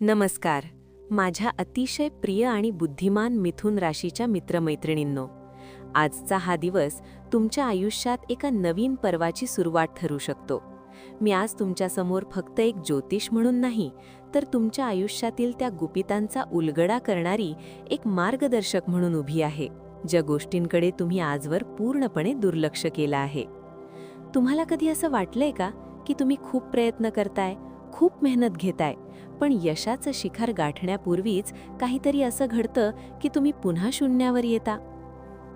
नमस्कार. माझ्या अतिशय प्रिय आणि बुद्धिमान मिथुन राशीच्या मित्रमैत्रिणींनो आजचा हा दिवस तुमच्या आयुष्यात एका नवीन पर्वाची सुरुवात ठरू शकतो. मी आज तुमच्यासमोर फक्त एक ज्योतिष म्हणून नाही तर तुमच्या आयुष्यातील त्या गुपितांचा उलगडा करणारी एक मार्गदर्शक म्हणून उभी आहे ज्या गोष्टींकडे तुम्ही आजवर पूर्णपणे दुर्लक्ष केलं आहे. तुम्हाला कधी असं वाटलंय का की तुम्ही खूप प्रयत्न करताय खूप मेहनत घेताय. पण यशाचं शिखर गाठण्यापूर्वीच काहीतरी असं घडतं की तुम्ही पुन्हा शून्यावर येता.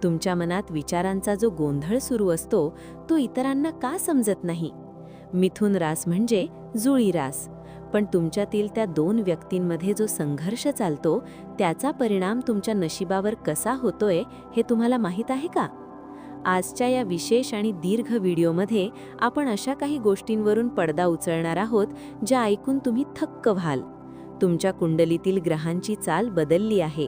तुमच्या मनात विचारांचा जो गोंधळ सुरू असतो तो इतरांना का समजत नाही? मिथुन रास म्हणजे जुळी रास. पण तुमच्यातील त्या दोन व्यक्तींमध्ये जो संघर्ष चालतो त्याचा परिणाम तुमच्या नशिबावर कसा होतोय हे तुम्हाला माहीत आहे का? आजच्या या विशेष आणि दीर्घ व्हिडिओमध्ये आपण अशा काही गोष्टींवरून पडदा उचलणार आहोत ज्या ऐकून तुम्ही थक्क व्हाल. तुमच्या कुंडलीतील ग्रहांची चाल बदलली आहे.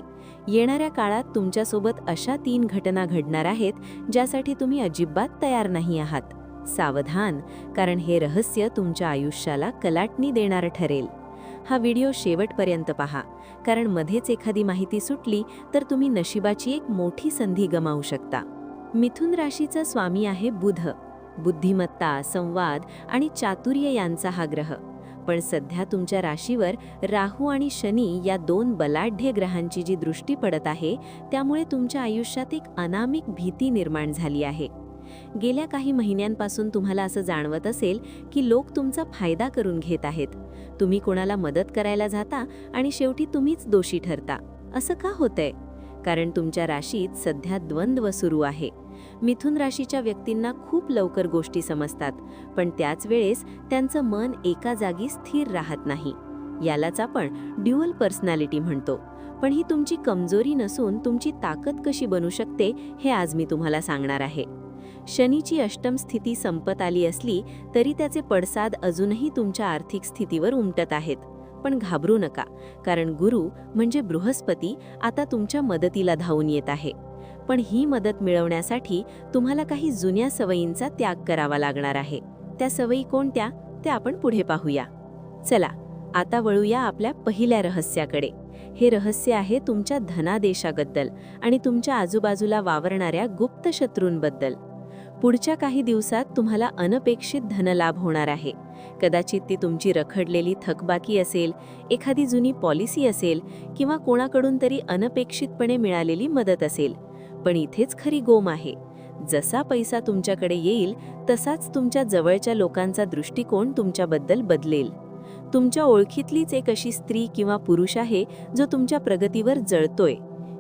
येणाऱ्या काळात तुमच्यासोबत अशा तीन घटना घडणार आहेत ज्यासाठी तुम्ही अजिबात तयार नाही आहात. सावधान कारण हे रहस्य तुमच्या आयुष्याला कलाटणी देणारं ठरेल. हा व्हिडिओ शेवटपर्यंत पहा कारण मध्येच एखादी माहिती सुटली तर तुम्ही नशिबाची एक मोठी संधी गमावू शकता. मिथुन राशीचा स्वामी आहे बुध. बुद्धिमत्ता संवाद आणि चातुर्य यांचा हा ग्रह. पण सध्या तुमच्या राशीवर राहू आणि शनी या दोन बलाढ्य ग्रहांची जी दृष्टी पडत आहे त्यामुळे तुमच्या आयुष्यात एक अनामिक भीती निर्माण झाली आहे. गेल्या काही महिन्यांपासून तुम्हाला असं जाणवत असेल की लोक तुमचा फायदा करून घेत आहेत. तुम्ही कोणाला मदत करायला जाता आणि शेवटी तुम्हीच दोषी ठरता. असं का होतंय? कारण तुमच्या राशीत सध्या द्वंद्व सुरू आहे. मिथुन राशीच्या व्यक्तींना खूप लवकर गोष्टी समजतात पण त्याच वेळेस त्यांचं मन एका जागी स्थिर राहत नाही. यालाच आपण ड्युअल पर्सनॅलिटी म्हणतो. पण ही तुमची कमजोरी नसून तुमची ताकद कशी बनू शकते हे आज मी तुम्हाला सांगणार आहे. शनीची अष्टम स्थिती संपत आली असली तरी त्याचे पडसाद अजूनही तुमच्या आर्थिक स्थितीवर उमटत आहेत. पण घाबरू नका कारण गुरु म्हणजे बृहस्पती आता तुमच्या मदतीला धावून येत आहे. पण ही मदत मिळवण्यासाठी तुम्हाला काही जुन्या सवयींचा त्याग करावा लागणार आहे. त्या सवयी कोणत्या? ते आपण पुढे पाहूया. चला आता वळूया आपल्या पहिल्या रहस्याकडे. हे रहस्य आहे तुमच्या धनादेशाबद्दल आणि तुमच्या आजूबाजूला वावरणाऱ्या गुप्त शत्रूंबद्दल. पुढच्या काही दिवसात तुम्हाला अनपेक्षित धनलाभ होणार आहे. कदाचित ती तुमची रखडलेली थकबाकी असेल एखादी जुनी पॉलिसी असेल किंवा कोणाकडून तरी अनपेक्षितपणे मिळालेली मदत असेल. पण इथेच खरी गोम आहे. जसा पैसा तुमच्याकडे येईल तसाच तुमच्या जवळच्या लोकांचा दृष्टिकोन तुमच्याबद्दल बदलेल. तुमच्या ओळखीतलीच एक अशी स्त्री किंवा पुरुष आहे जो तुमच्या प्रगतीवर जळतोय.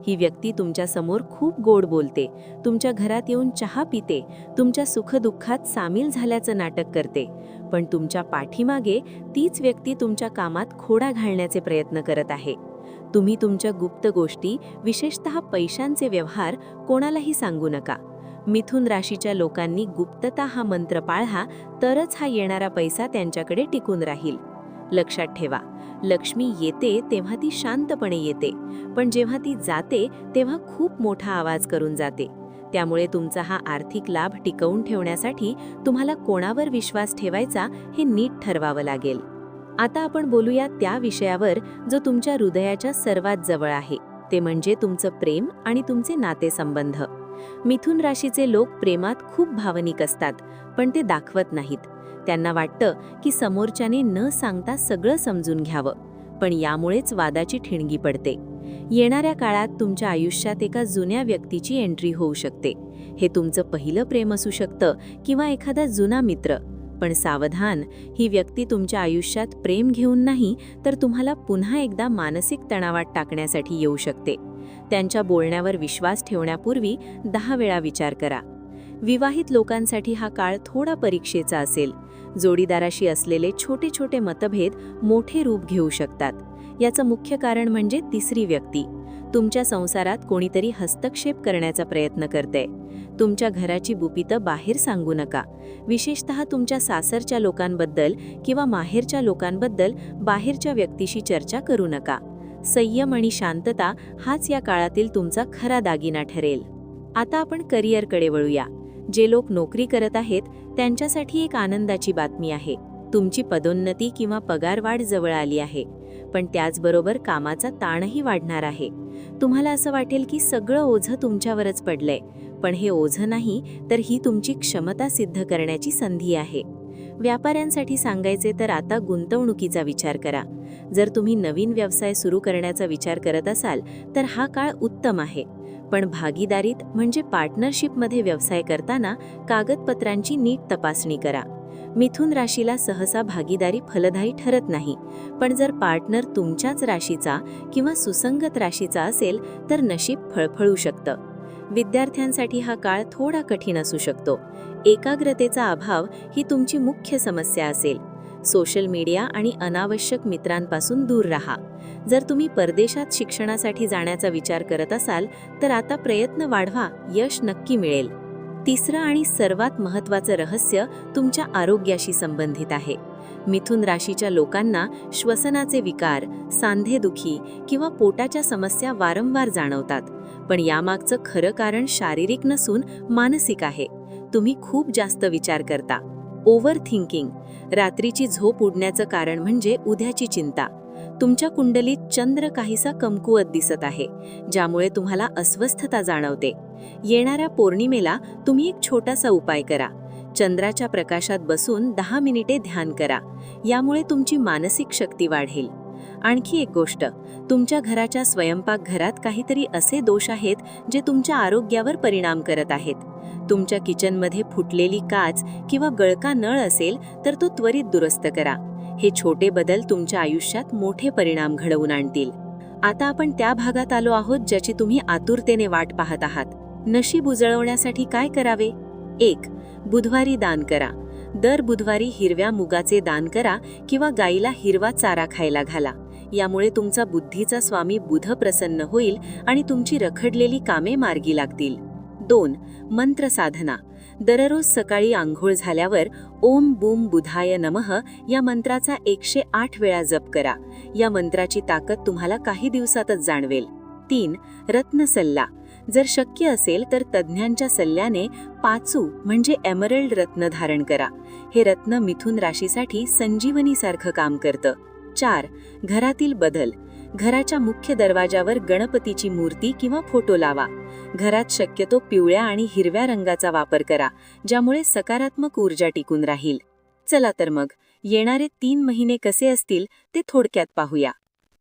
ही व्यक्ती तुमच्यासमोर खूप गोड बोलते तुमच्या घरात येऊन चहा पिते तुमच्या सुखदुःखात सामील झाल्याचं नाटक करते. पण तुमच्या पाठीमागे तीच व्यक्ती तुमच्या कामात खोडा घालण्याचे प्रयत्न करत आहे. तुम्ही तुमच्या गुप्त गोष्टी विशेषतः पैशांचे व्यवहार कोणालाही सांगू नका. मिथुन राशीच्या लोकांनी गुप्तता हा मंत्र पाळहा तरच हा येणारा पैसा त्यांच्याकडे टिकून राहील. लक्षात ठेवा लक्ष्मी येते तेव्हा ती शांतपणे येते पण जेव्हा ती जाते तेव्हा खूप मोठा आवाज करून जाते. त्यामुळे तुमचा हा आर्थिक लाभ टिकवून ठेवण्यासाठी तुम्हाला कोणावर विश्वास ठेवायचा हे नीट ठरवावं लागेल. आता आपण बोलूया त्या विषयावर जो तुमच्या हृदयाच्या सर्वात जवळ आहे. ते म्हणजे तुमचं प्रेम आणि तुमचे नातेसंबंध. मिथुन राशीचे लोक प्रेमात खूप भावनिक असतात पण ते दाखवत नाहीत. त्यांना वाटतं की समोरच्याने न सांगता सगळं समजून घ्यावं पण यामुळेच वादाची ठिणगी पडते. येणाऱ्या काळात तुमच्या आयुष्यात एका जुन्या व्यक्तीची एंट्री होऊ शकते. हे तुमचं पहिलं प्रेम असू शकतं किंवा एखादा जुना मित्र पण सावधान. ही व्यक्ती तुमच्या आयुष्यात प्रेम घेऊन नाही तर तुम्हाला पुन्हा एकदा मानसिक तणावात टाकण्यासाठी येऊ शकते. त्यांच्या बोलण्यावर विश्वास ठेवण्यापूर्वी दहा वेळा विचार करा. विवाहित लोकांसाठी हा काळ थोडा परीक्षेचा असेल. जोडीदाराशी असलेले छोटे छोटे मतभेद मोठे रूप घेऊ शकतात. याचं मुख्य कारण म्हणजे तिसरी व्यक्ती. तुमच्या संसारात कोणीतरी हस्तक्षेप करण्याचा प्रयत्न करते. तुमच्या घराची गुपितं बाहेर सांगू नका. विशेषतः तुमच्या सासरच्या लोकांबद्दल किंवा माहेरच्या लोकांबद्दल बाहेरच्या व्यक्तीशी चर्चा करू नका. संयम आणि शांतता हाच या काळातील तुमचा खरा दागिना ठरेल. आता आपण करिअरकडे वळूया. जे लोक नोकरी करत आहेत त्यांच्यासाठी एक आनंदाची बातमी आहे. तुमची पदोन्नती किंवा पगारवाढ जवळ आली आहे. पण त्याचबरोबर कामाचा ताणही वाढणार आहे. तुम्हाला असं वाटेल की सगळं ओझं तुमच्यावरच पडलंय. पण हे ओझं नाही तर ही तुमची क्षमता सिद्ध करण्याची संधी आहे. व्यापाऱ्यांसाठी सांगायचे तर आता गुंतवणुकीचा विचार करा. जर तुम्ही नवीन व्यवसाय सुरू करण्याचा विचार करत असाल तर हा काळ उत्तम आहे. पण भागीदारीत म्हणजे पार्टनरशिपमध्ये व्यवसाय करताना कागदपत्रांची नीट तपासणी करा. मिथुन राशीला सहसा भागीदारी फलदायी ठरत नाही. पण जर पार्टनर तुमच्याच राशीचा किंवा सुसंगत राशीचा असेल तर नशीब फळफळू शकतं. विद्यार्थ्यांसाठी हा काळ थोडा कठीण असू शकतो. एकाग्रतेचा अभाव ही तुमची मुख्य समस्या असेल. सोशल मीडिया आणि अनावश्यक मित्रांपासून दूर राहा. जर तुम्ही परदेशात शिक्षणासाठी जाण्याचा विचार करत असाल तर आता प्रयत्न वाढवा यश नक्की मिळेल. तिसरं आणि सर्वात महत्त्वाचं रहस्य तुमच्या आरोग्याशी संबंधित आहे. मिथुन राशीच्या लोकांना श्वसनाचे विकार सांधेदुखी किंवा पोटाच्या समस्या वारंवार जाणवतात. पण यामागचं खरं कारण शारीरिक नसून मानसिक आहे. तुम्ही खूप जास्त विचार करता. ओव्हर थिंकिंग रात्रीची झोप उडण्याचं कारण म्हणजे उद्याची चिंता. तुमच्या कुंडलीत चंद्र काहीसा कमकुवत दिसत आहे ज्यामुळे तुम्हाला अस्वस्थता जाणवते. येणाऱ्या पौर्णिमेला तुम्ही एक छोटासा उपाय करा. चंद्राच्या प्रकाशात बसून दहा मिनिटे ध्यान करा. यामुळे तुमची मानसिक शक्ती वाढेल. आणखी एक गोष्ट तुमच्या घराच्या स्वयंपाकघरात काहीतरी असे दोष आहेत जे तुमच्या आरोग्यावर परिणाम करत आहेत. तुमच्या किचनमध्ये फुटलेली काच किंवा गळका नळ असेल तर तो त्वरित दुरुस्त करा. हे छोटे बदल तुमच्या आयुष्यात मोठे परिणाम घडवून आणतील. आता आपण त्या भागात आलो आहोत ज्याची तुम्ही आतुरतेने वाट पाहत आहात. नशीब उजळवण्यासाठी काय करावे? एक बुधवारी दान करा. दर बुधवारी हिरव्या मुगाचे दान करा किंवा गाईला हिरवा चारा खायला घाला. यामुळे तुमचा बुद्धीचा स्वामी बुध प्रसन्न होईल आणि तुमची रखडलेली कामे मार्गी लागतील. दोन मंत्र साधना. दररोज सकाळी आंघोळ झाल्यावर ओम बूम बुधाय नमः या मंत्राचा एकशे आठ वेळा जप करा. या मंत्राची ताकद तुम्हाला काही दिवसातच जाणवेल. तीन रत्न सल्ला. जर शक्य असेल तर तज्ज्ञांच्या सल्ल्याने पाचू म्हणजे एमरल्ड रत्न धारण करा. हे रत्न मिथुन राशीसाठी संजीवनीसारखं काम करतं. चार घरातील बदल. घराच्या मुख्य दरवाजावर गणपतीची मूर्ती किंवा फोटो लावा. घरात शक्यतो पिवळ्या आणि हिरव्या रंगाचा वापर करा ज्यामुळे सकारात्मक ऊर्जा टिकून राहील. चला तर मग येणारे तीन महिने कसे असतील ते थोडक्यात पाहूया.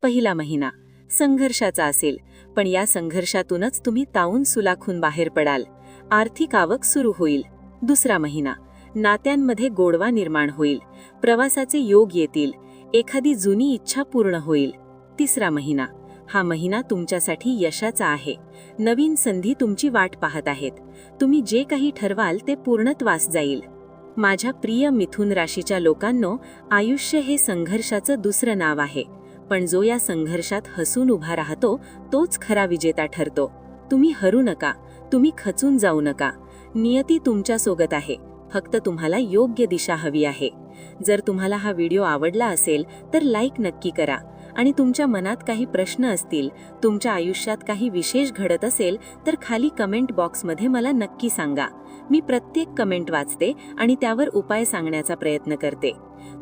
पहिला महिना संघर्षाचा असेल पण या संघर्षातूनच तुम्ही ताऊन सुलाखून बाहेर पडाल. आर्थिक आवक सुरू होईल. दुसरा महिना नात्यांमध्ये गोडवा निर्माण होईल. प्रवासाचे योग येतील. एखादी जुनी इच्छा पूर्ण होईल. तिसरा महिना. हा महिना तुमच्यासाठी यशाचा आहे. नवीन संधी तुमची वाट पाहत आहेत. तुम्ही जे काही ठरवाल ते पूर्णत्वास जाईल. माझ्या प्रिय मिथुन राशीच्या लोकांनो आयुष्य हे संघर्षाचं दुसरं नाव आहे. पण जो या संघर्षात हसून उभा राहतो तोच खरा विजेता ठरतो. तुम्ही हरू नका. तुम्ही खचून जाऊ नका. नियती तुमच्यासोबत आहे. फक्त तुम्हाला योग्य दिशा हवी आहे. जर तुम्हाला हा व्हिडिओ आवडला असेल तर लाईक नक्की करा. आणि तुमच्या मनात काही प्रश्न असतील तुमच्या आयुष्यात काही विशेष घडत असेल तर खाली कमेंट बॉक्समध्ये मला नक्की सांगा. मी प्रत्येक कमेंट वाचते आणि त्यावर उपाय सांगण्याचा प्रयत्न करते.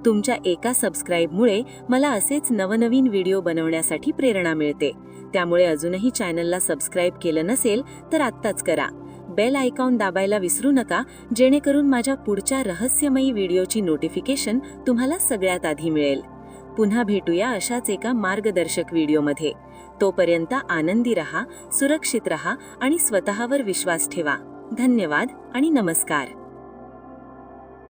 तुमच्या एका सबस्क्राईबमुळे मला असेच नवनवीन व्हिडिओ बनवण्यासाठी प्रेरणा मिळते. त्यामुळे अजूनही चॅनलला सबस्क्राईब केलं नसेल तर आत्ताच करा. बेल आयकॉन दाबायला विसरू नका जेणेकरून माझ्या पुढच्या रहस्यमयी व्हिडिओची नोटिफिकेशन तुम्हाला सगळ्यात आधी मिळेल. पुन्हा भेटूया अशाच एका मार्गदर्शक व्हिडिओमध्ये. तोपर्यंत आनंदी रहा सुरक्षित रहा आणि स्वतःवर विश्वास ठेवा. धन्यवाद आणि नमस्कार.